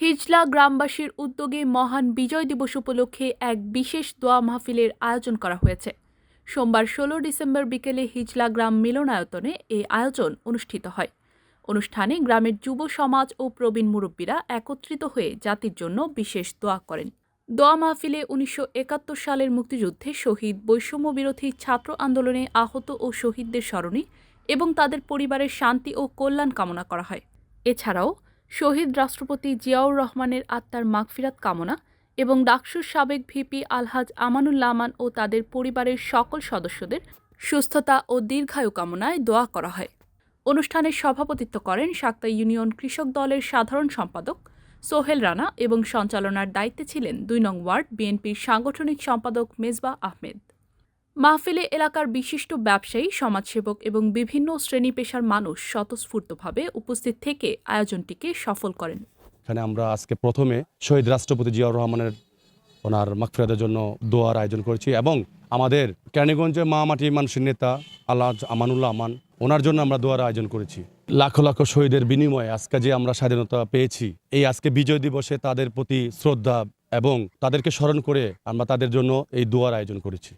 হিজলা গ্রামবাসীর উদ্যোগে মহান বিজয় দিবস উপলক্ষে এক বিশেষ দোয়া মাহফিলের আয়োজন করা হয়েছে। সোমবার ষোলো ডিসেম্বর বিকেলে হিজলা গ্রাম মিলনায়তনে এই আয়োজন অনুষ্ঠিত হয়। অনুষ্ঠানে গ্রামের যুব সমাজ ও প্রবীণ মুরব্বীরা একত্রিত হয়ে জাতির জন্য বিশেষ দোয়া করেন। দোয়া মাহফিলে উনিশশো একাত্তর সালের মুক্তিযুদ্ধে শহীদ বৈষম্য বিরোধী ছাত্র আন্দোলনে আহত ও শহীদদের স্মরণে এবং তাদের পরিবারের শান্তি ও কল্যাণ কামনা করা হয়। এছাড়াও শহীদ রাষ্ট্রপতি জিয়াউর রহমানের আত্মার মাগফিরাত কামনা এবং ডাকসুর সাবেক ভিপি আলহাজ আমানুল লামান ও তাদের পরিবারের সকল সদস্যদের সুস্থতা ও দীর্ঘায়ু কামনায় দোয়া করা হয়। অনুষ্ঠানে সভাপতিত্ব করেন সাক্তা ইউনিয়ন কৃষক দলের সাধারণ সম্পাদক সোহেল রানা এবং সঞ্চালনার দায়িত্বে ছিলেন দুই নং ওয়ার্ড বিএনপির সাংগঠনিক সম্পাদক মেজবা আহমেদ। মাহফিলে এলাকার বিশিষ্ট ব্যবসায়ী, সমাজসেবক এবং বিভিন্ন শ্রেণি পেশার মানুষ স্বতঃস্ফূর্তভাবে উপস্থিত থেকে আয়োজনটিকে সফল করেন। এখানে আমরা আজকে প্রথমে শহীদ রাষ্ট্রপতি জিয়াউর রহমানের, ওনার মাগফিরাতের জন্য দোয়ার আয়োজন করেছি এবং আমাদের কেরানীগঞ্জে মা মাটি মানুষের নেতা আল্লাহ আমানুল্লাহ আমান, ওনার জন্য আমরা দোয়ার আয়োজন করেছি। লাখো লাখো শহীদের বিনিময়ে আজকে যে আমরা স্বাধীনতা পেয়েছি, এই আজকে বিজয় দিবসে তাদের প্রতি শ্রদ্ধা এবং তাদেরকে স্মরণ করে আমরা তাদের জন্য এই দোয়ার আয়োজন করেছি।